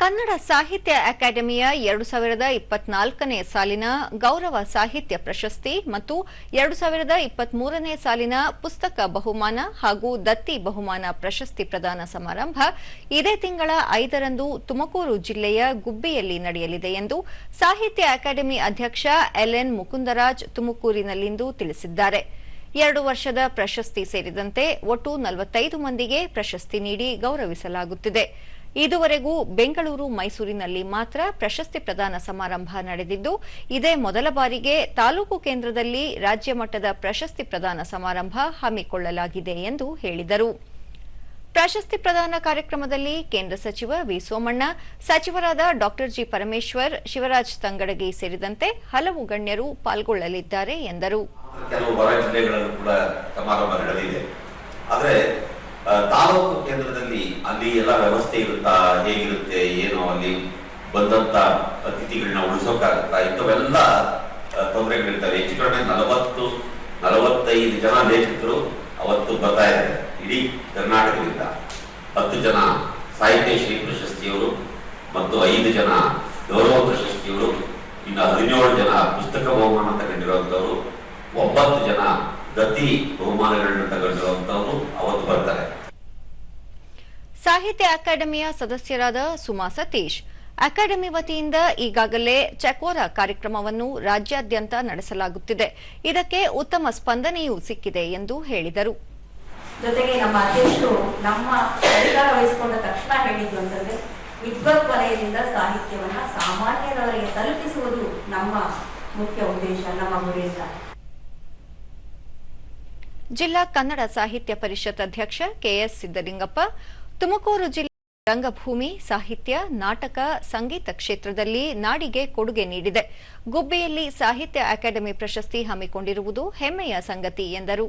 ಕನ್ನಡ ಸಾಹಿತ್ಯ ಅಕಾಡೆಮಿಯ ಎರಡು ಸಾವಿರದ ಇಪ್ಪತ್ನಾಲ್ಕನೇ ಸಾಲಿನ ಗೌರವ ಸಾಹಿತ್ಯ ಪ್ರಶಸ್ತಿ ಮತ್ತು ಎರಡು ಸಾವಿರದ ಇಪ್ಪತ್ಮೂರನೇ ಸಾಲಿನ ಪುಸ್ತಕ ಬಹುಮಾನ ಹಾಗೂ ದತ್ತಿ ಬಹುಮಾನ ಪ್ರಶಸ್ತಿ ಪ್ರದಾನ ಸಮಾರಂಭ ಇದೇ ತಿಂಗಳ ಐದರಂದು ತುಮಕೂರು ಜಿಲ್ಲೆಯ ಗುಬ್ಬಿಯಲ್ಲಿ ನಡೆಯಲಿದೆ ಎಂದು ಸಾಹಿತ್ಯ ಅಕಾಡೆಮಿ ಅಧ್ಯಕ್ಷ ಎಲ್ಎನ್ ಮುಕುಂದರಾಜ್ ತುಮಕೂರಿನಲ್ಲಿಂದು ತಿಳಿಸಿದ್ದಾರೆ. ಎರಡು ವರ್ಷದ ಪ್ರಶಸ್ತಿ ಸೇರಿದಂತೆ ಒಟ್ಟು ನಲವತ್ತೈದು ಮಂದಿಗೆ ಪ್ರಶಸ್ತಿ ನೀಡಿ ಗೌರವಿಸಲಾಗುತ್ತಿದೆ. ಇದುವರೆಗೂ ಬೆಂಗಳೂರು ಮೈಸೂರಿನಲ್ಲಿ ಮಾತ್ರ ಪ್ರಶಸ್ತಿ ಪ್ರದಾನ ಸಮಾರಂಭ ನಡೆದಿದ್ದು, ಇದೇ ಮೊದಲ ಬಾರಿಗೆ ತಾಲೂಕು ಕೇಂದ್ರದಲ್ಲಿ ರಾಜ್ಯ ಮಟ್ಟದ ಪ್ರಶಸ್ತಿ ಪ್ರದಾನ ಸಮಾರಂಭ ಹಮ್ಮಿಕೊಳ್ಳಲಾಗಿದೆ ಎಂದು ಹೇಳಿದರು. ಪ್ರಶಸ್ತಿ ಪ್ರದಾನ ಕಾರ್ಯಕ್ರಮದಲ್ಲಿ ಕೇಂದ್ರ ಸಚಿವ ವಿ ಸೋಮಣ್ಣ, ಸಚಿವರಾದ ಡಾ ಜಿ ಪರಮೇಶ್ವರ್, ಶಿವರಾಜ್ ತಂಗಡಗಿ ಸೇರಿದಂತೆ ಹಲವು ಗಣ್ಯರು ಪಾಲ್ಗೊಳ್ಳಲಿದ್ದಾರೆ ಎಂದರು. ತಾಲೂಕು ಕೇಂದ್ರದಲ್ಲಿ ಅಲ್ಲಿ ಎಲ್ಲ ವ್ಯವಸ್ಥೆ ಇರುತ್ತಾ? ಹೇಗಿರುತ್ತೆ? ಏನು ಅಲ್ಲಿ ಬಂದಂತ ಅತಿಥಿಗಳನ್ನ ಉಳಿಸೋಕ್ಕಾಗತ್ತಾ? ಇಂಥವೆಲ್ಲ ತೊಂದರೆಗಳಿರ್ತವೆ ಹೆಚ್ಚು ಕಡಿಮೆ ನಲವತ್ತು, ನಲವತ್ತೈದು ಜನ ಲೇಖಕರು ಅವತ್ತು ಬರ್ತಾ ಇದ್ದಾರೆ. ಇಡೀ ಕರ್ನಾಟಕದಿಂದ. ಹತ್ತು ಜನ ಸಾಹಿತ್ಯ ಶ್ರೀ ಪ್ರಶಸ್ತಿಯವರು ಮತ್ತು ಐದು ಜನ ಗೌರವ ಪ್ರಶಸ್ತಿಯವರು, ಇನ್ನು ಹದಿನೇಳು ಜನ ಪುಸ್ತಕ ಬಹುಮಾನ ತಗೊಂಡಿರುವಂತವರು ಒಂಬತ್ತು ಜನ ಗತಿ ಬಹುಮಾನಗಳನ್ನು ತಗೊಂಡಿರುವಂತವರು ಅವತ್ತು ಬರ್ತಾರೆ. ಸಾಹಿತ್ಯ ಅಕಾಡೆಮಿಯ ಸದಸ್ಯರಾದ ಸುಮಾ ಸತೀಶ್ ಅಕಾಡೆಮಿ ವತಿಯಿಂದ ಈಗಾಗಲೇ ಚಕೋರ ಕಾರ್ಯಕ್ರಮವನ್ನು ರಾಜ್ಯಾದ್ಯಂತ ನಡೆಸಲಾಗುತ್ತಿದೆ. ಇದಕ್ಕೆ ಉತ್ತಮ ಸ್ಪಂದನೆಯೂ ಸಿಕ್ಕಿದೆ ಎಂದು ಹೇಳಿದರು. ಜೊತೆಗೆ ನಮ್ಮ ಅಧ್ಯಕ್ಷರು ನಮ್ಮ ಅಧಿಕಾರ ವಹಿಸಿಕೊಂಡ ತಕ್ಷಣ ಹೇಳಿದ್ರು ಅಂತಂದ್ರೆ ವಿದ್ವತ್ ವಲಯದಿಂದ ಸಾಹಿತ್ಯವನ್ನ ಸಾಮಾನ್ಯರವರಿಗೆ ತಲುಪಿಸುವುದು ನಮ್ಮ ಮುಖ್ಯ ಉದ್ದೇಶ ನಮ್ಮ ಗುರಿ ಅಂತ. ಜಿಲ್ಲಾ ಕನ್ನಡ ಸಾಹಿತ್ಯ ಪರಿಷತ್ ಅಧ್ಯಕ್ಷ ಕೆಎಸ್ ಸಿದ್ದಲಿಂಗಪ್ಪ, ತುಮಕೂರು ಜಿಲ್ಲೆ ರಂಗಭೂಮಿ ಸಾಹಿತ್ಯ, ನಾಟಕ, ಸಂಗೀತ ಕ್ಷೇತ್ರದಲ್ಲಿ ನಾಡಿಗೆ ಕೊಡುಗೆ ನೀಡಿದೆ. ಗುಬ್ಬಿಯಲ್ಲಿ ಸಾಹಿತ್ಯ ಅಕಾಡೆಮಿ ಪ್ರಶಸ್ತಿ ಹಮ್ಮಿಕೊಂಡಿರುವುದು ಹೆಮ್ಮೆಯ ಸಂಗತಿ ಎಂದರು.